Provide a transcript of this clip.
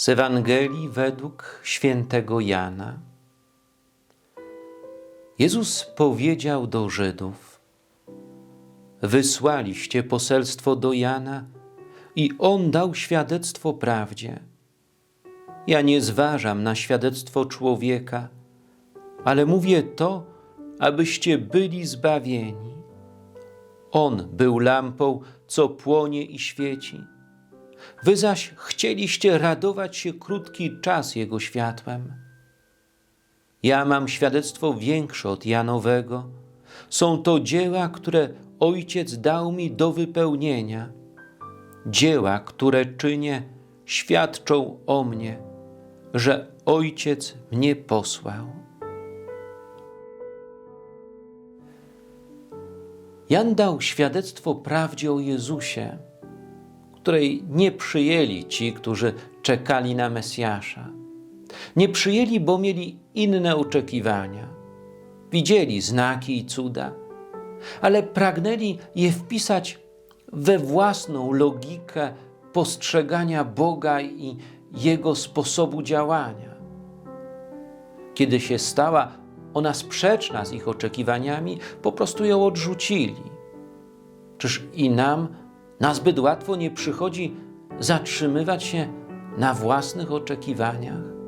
Z Ewangelii według świętego Jana. Jezus powiedział do Żydów: Wysłaliście poselstwo do Jana i on dał świadectwo prawdzie. Ja nie zważam na świadectwo człowieka, ale mówię to, abyście byli zbawieni. On był lampą, co płonie i świeci. Wy zaś chcieliście radować się krótki czas Jego światłem. Ja mam świadectwo większe od Janowego. Są to dzieła, które Ojciec dał mi do wypełnienia. Dzieła, które czynię, świadczą o mnie, że Ojciec mnie posłał. Jan dał świadectwo prawdzie o Jezusie, której nie przyjęli ci, którzy czekali na Mesjasza. Nie przyjęli, bo mieli inne oczekiwania. Widzieli znaki i cuda, ale pragnęli je wpisać we własną logikę postrzegania Boga i Jego sposobu działania. Kiedy się stała ona sprzeczna z ich oczekiwaniami, po prostu ją odrzucili. Czyż i nam nazbyt łatwo nie przychodzi zatrzymywać się na własnych oczekiwaniach?